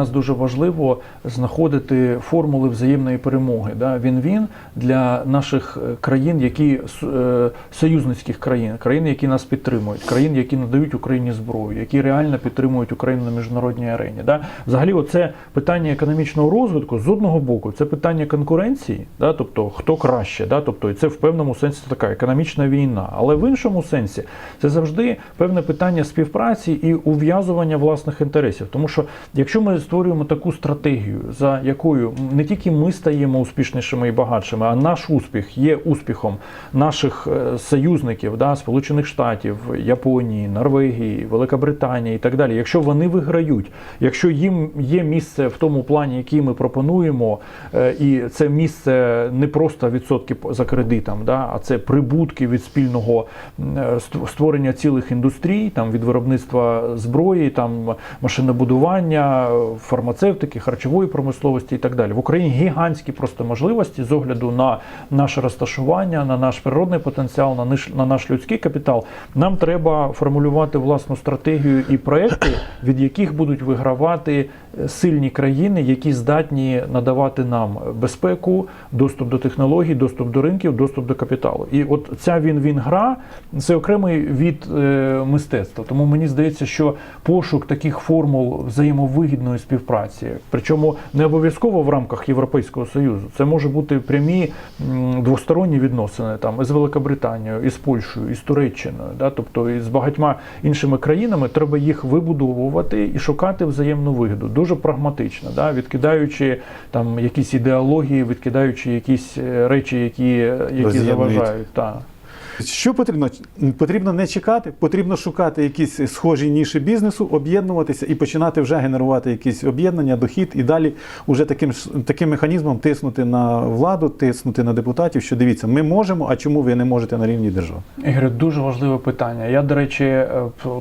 нас дуже важливо знаходити формули взаємної перемоги. Да? Він-він для наших е, країн, які е, союзницьких країн, країн, які нас підтримують, країн, які надають Україні зброю, які реально підтримують Україну на міжнародній арені. Да? Взагалі, оце питання економічного розвитку з одного боку, це питання конкуренції, да? тобто хто краще, да? тобто і це в певному сенсі така економічна війна. Але в іншому сенсі це завжди певне питання співпраці і ув'язування власних інтересів. Тому що якщо ми створюємо таку стратегію, за якою не тільки ми стаємо успішнішими і багатшими, а наш успіх є успіхом наших е, союзників, да, Сполучених Штатів, Японії, Норвегії, Великобританії і так далі. Якщо вони виграють, якщо їм є місце в тому плані, який ми пропонуємо, е, і це місце не просто відсотки за кредитом, да, а це прибутки від спільного е, ст- створення цілих індустрій, там від виробництва зброї, там машинобудування, фармацевтики, харчової промисловості і так далі. В Україні гігантські просто можливості з огляду на наше розташування, на наш природний потенціал, на наш, на наш людський капітал. Нам треба формулювати власну стратегію і проекти, від яких будуть вигравати е, сильні країни, які здатні надавати нам безпеку, доступ до технологій, доступ до ринків, доступ до капіталу. І от ця він-він гра це окремий від е, мистецтва. Тому мені здається, що пошук таких формул взаємовигідної співпраці, причому не обов'язково в рамках Європейського союзу, це може бути прямі двосторонні відносини там із Великобританією, із Польщею, із Туреччиною, да, тобто і з багатьма іншими країнами треба їх вибудовувати і шукати взаємну вигоду. Дуже прагматично, да, відкидаючи там якісь ідеології, відкидаючи якісь е, речі, які, які заважають. Та. Що потрібно? Потрібно не чекати, потрібно шукати якісь схожі ніші бізнесу, об'єднуватися і починати вже генерувати якісь об'єднання, дохід, і далі вже таким, таким механізмом тиснути на владу, тиснути на депутатів, що дивіться, ми можемо, а чому ви не можете на рівні держави? Ігор, дуже важливе питання. Я, до речі, е,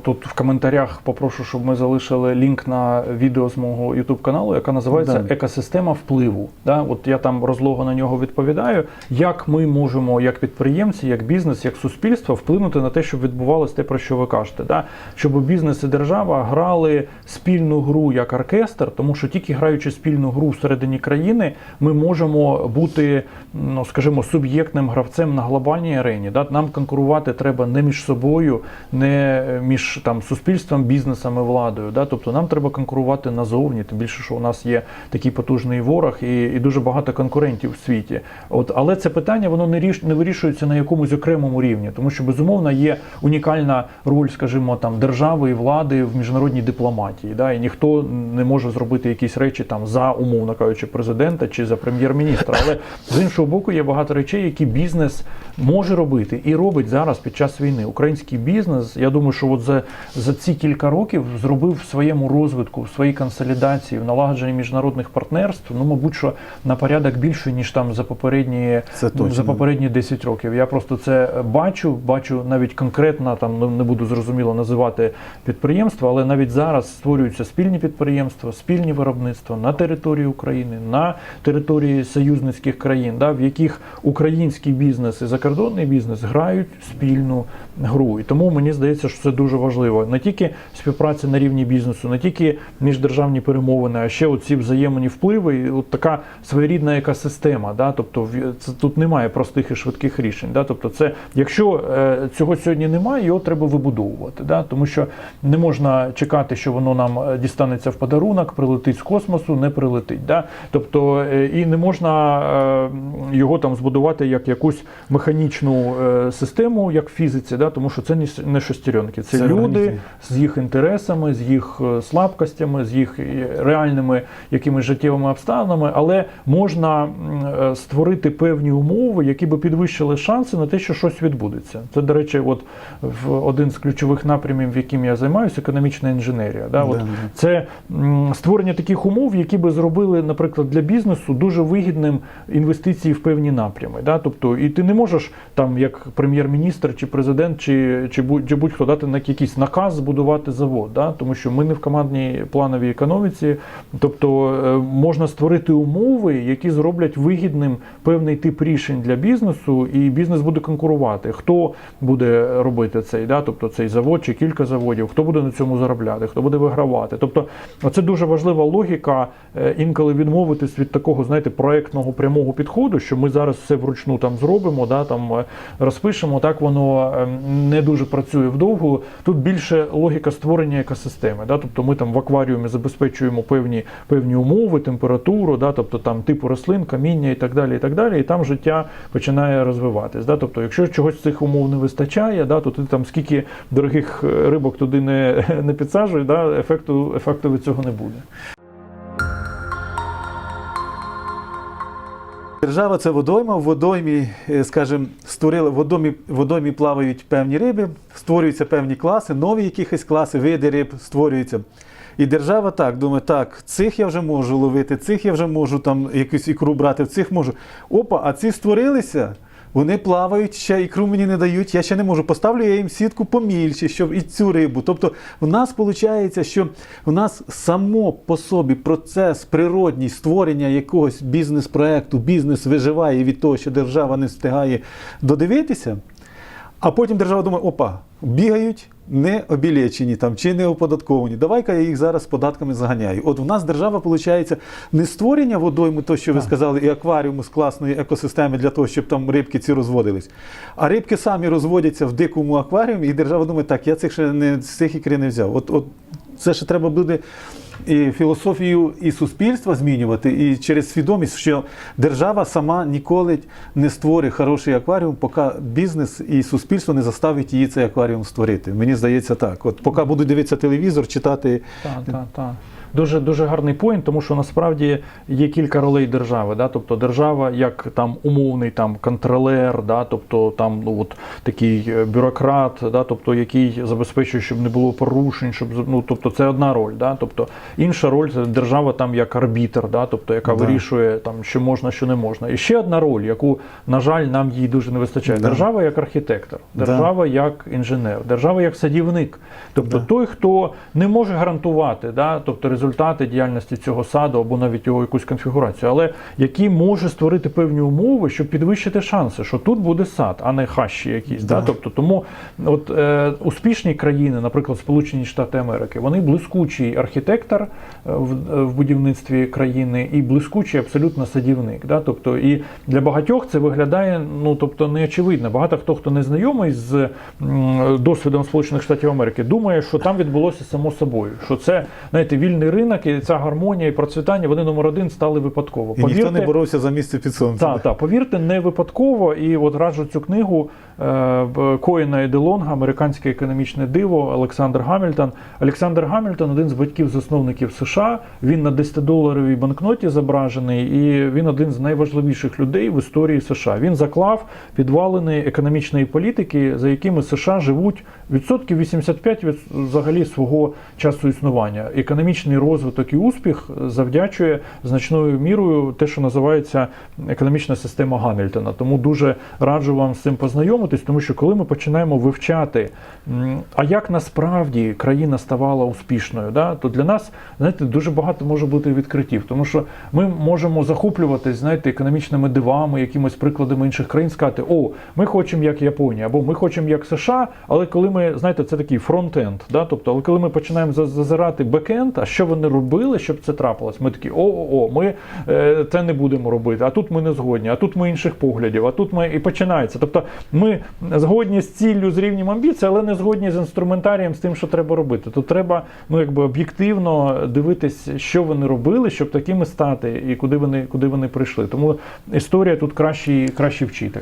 тут в коментарях попрошу, щоб ми залишили лінк на відео з мого YouTube каналу, яка називається Да. Екосистема впливу. Да? От я там розлого на нього відповідаю. Як ми можемо, як підприємці, як бізнес, як суспільство, вплинути на те, щоб відбувалося те, про що ви кажете. Да? Щоб бізнес і держава грали спільну гру як оркестр, тому що тільки граючи спільну гру всередині країни, ми можемо бути, ну скажімо, суб'єктним гравцем на глобальній арені. Да? Нам конкурувати треба не між собою, не між там суспільством, бізнесом і владою. Да? Тобто нам треба конкурувати назовні, тим більше, що у нас є такий потужний ворог і, і дуже багато конкурентів в світі. От, але це питання воно не ріш не вирішується на якомусь окремому рівні, тому що безумовно є унікальна роль, скажімо, там держави і влади в міжнародній дипломатії. Да? І ніхто не може зробити якісь речі там за умовно кажучи, президента чи за прем'єр-міністра. Але з іншого боку, є багато речей, які бізнес може робити і робить зараз під час війни. Український бізнес, я думаю, що от за, за ці кілька років зробив в своєму розвитку, в своїй консолідації, в налагодженні міжнародних партнерств, ну мабуть, що на порядок більше ніж там за попередні за попередні 10 років. Я просто це бачу, бачу навіть конкретно там ну, не буду зрозуміло називати підприємства, але навіть зараз створюються спільні підприємства, спільні виробництва на території України, на території союзницьких країн, да, в яких український бізнес і закордонний бізнес грають спільну гру. І тому мені здається, що це дуже важливо. Не тільки співпраця на рівні бізнесу, не тільки міждержавні перемовини, а ще оці взаємні впливи, і от така своєрідна екосистема. Да? Тобто це, тут немає простих і швидких рішень. Да? Тобто, це якщо е, цього сьогодні немає, його треба вибудовувати. Да? Тому що не можна чекати, що воно нам е, дістанеться в подарунок, прилетить з космосу, не прилетить. Да? Тобто е, і не можна його там збудувати як якусь механічну е, систему, як в фізиці, да? тому що це не шестеренки, це, Це люди організм. з їх інтересами, з їх е, слабкостями, з їх е, реальними якимись життєвими обставинами, але можна створити певні умови, які би підвищили шанси на те, що щось відбудеться. Це, до речі, от в один з ключових напрямів, яким я займаюся, економічна інженерія. Да? От да. це створення таких умов, які би зробили, наприклад, для бізнесу дуже вигідним інвестиції в певні напрями. Да? Тобто, і ти не можеш можеш там як прем'єр-міністр чи президент, чи, чи будь-хто дати на якийсь наказ збудувати завод, да? тому що ми не в командній плановій економіці. Тобто е, можна створити умови, які зроблять вигідним певний тип рішень для бізнесу, і бізнес буде конкурувати. Хто буде робити цей, да? тобто цей завод чи кілька заводів, хто буде на цьому заробляти, хто буде вигравати. Тобто, це дуже важлива логіка е, інколи відмовитись від такого, знаєте, проектного прямого підходу, що ми зараз все вручну там зробимо, да, там е, розпишемо. Так воно е, не дуже працює вдовго. Тут більше логіка створення екосистеми. Да? Тобто ми там в акваріумі забезпечуємо певні, певні умови, температуру, да? тобто там типу рослин, каміння і так далі. І так далі. І там життя починає розвиватись. Да? Тобто, якщо чогось цих умов не вистачає, да, то ти там скільки дорогих е, рибок туди не, не підсаджуй, да, ефекту, ефекту від цього не буде. Держава це водойма. В водоймі, е, скажімо, створили в водоймі, водоймі плавають певні риби, створюються певні класи, нові якісь класи, види риб створюються. І держава так думає, так, цих я вже можу ловити, цих я вже можу там якусь ікру брати, цих можу. Опа, а ці створилися. Вони плавають, ще ікру мені не дають, я ще не можу. Поставлю я їм сітку помільше, щоб і цю рибу. Тобто в нас виходить, що в нас само по собі процес природній створення якогось бізнес-проекту, бізнес виживає від того, що держава не встигає додивитися. А потім держава думає, опа, бігають не обілечені там чи не оподатковані. Давай-ка я їх зараз податками заганяю. От в нас держава, виходить, не створення водойми, то, що ви сказали, і акваріуму з класної екосистеми для того, щоб там рибки ці розводились. А рибки самі розводяться в дикому акваріумі, і держава думає, так, я цих ще не з цих ікри не взяв. От, от це ще треба буде і філософію і суспільства змінювати, і через свідомість, що держава сама ніколи не створить хороший акваріум, поки бізнес і суспільство не заставить її цей акваріум створити. Мені здається так. От поки будуть дивитися телевізор, читати. Так, так, так. Дуже дуже гарний поінт, тому що насправді є кілька ролей держави. Да? Тобто держава як там умовний там контролер, да? тобто там ну от такий е, бюрократ, да? тобто який забезпечує, щоб не було порушень, щоб ну тобто це одна роль. Да? Тобто інша роль це держава там як арбітр, да? тобто яка Да. вирішує там, що можна, що не можна. І ще одна роль, яку на жаль нам їй дуже не вистачає. Да. Держава як архітектор, Да. держава як інженер, держава як садівник. Тобто Да. той, хто не може гарантувати, да, тобто результати діяльності цього саду або навіть його якусь конфігурацію, але який може створити певні умови, щоб підвищити шанси, що тут буде сад, а не хащі якісь. Да. Да. Тобто, тому от е, успішні країни, наприклад, Сполучені Штати Америки, вони блискучий архітектор е, в, в будівництві країни і блискучий абсолютно садівник. Да. Тобто, і для багатьох це виглядає ну тобто неочевидно. Багато хто хто не знайомий з досвідом Сполучених Штатів Америки, думає, що там відбулося само собою. Що це знаєте, вільний ринок і ця гармонія і процвітання вони номер один стали випадково. І ніхто не боровся за місце під сонцем. Так, так, повірте, не випадково. І от раджу цю книгу Коїна і Делонга, Американське економічне диво, Олександр Гамільтон. Олександр Гамільтон один з батьків-засновників США. Він на 10-доларовій банкноті зображений, і він один з найважливіших людей в історії США. Він заклав підвалини економічної політики, за якими США живуть відсотків 85 від взагалі свого часу існування. Економічний розвиток і успіх завдячує значною мірою те, що називається економічна система Гамільтона. Тому дуже раджу вам з цим познайомитись, тому що коли ми починаємо вивчати, а як насправді країна ставала успішною, да, то для нас знаєте, дуже багато може бути відкриттів, тому що ми можемо захоплюватись, знаєте, економічними дивами, якимось прикладами інших країн, сказати, о, ми хочемо як Японія, або ми хочемо як США, але коли ми, знаєте, це такий фронт-енд, да, тобто, але коли ми починаємо за- зазирати бек-енд, а що вони робили, щоб це трапилось, ми такі, о-о-о, ми е, це не будемо робити, а тут ми не згодні, а тут ми інших поглядів, а тут ми і починається. Тобто ми згодні з ціллю, з рівнем амбіцій, але не згодні з інструментарієм, з тим, що треба робити. Тут треба ну, якби об'єктивно дивитись, що вони робили, щоб такими стати, і куди вони, куди вони прийшли. Тому історія тут кращий, кращий вчитель.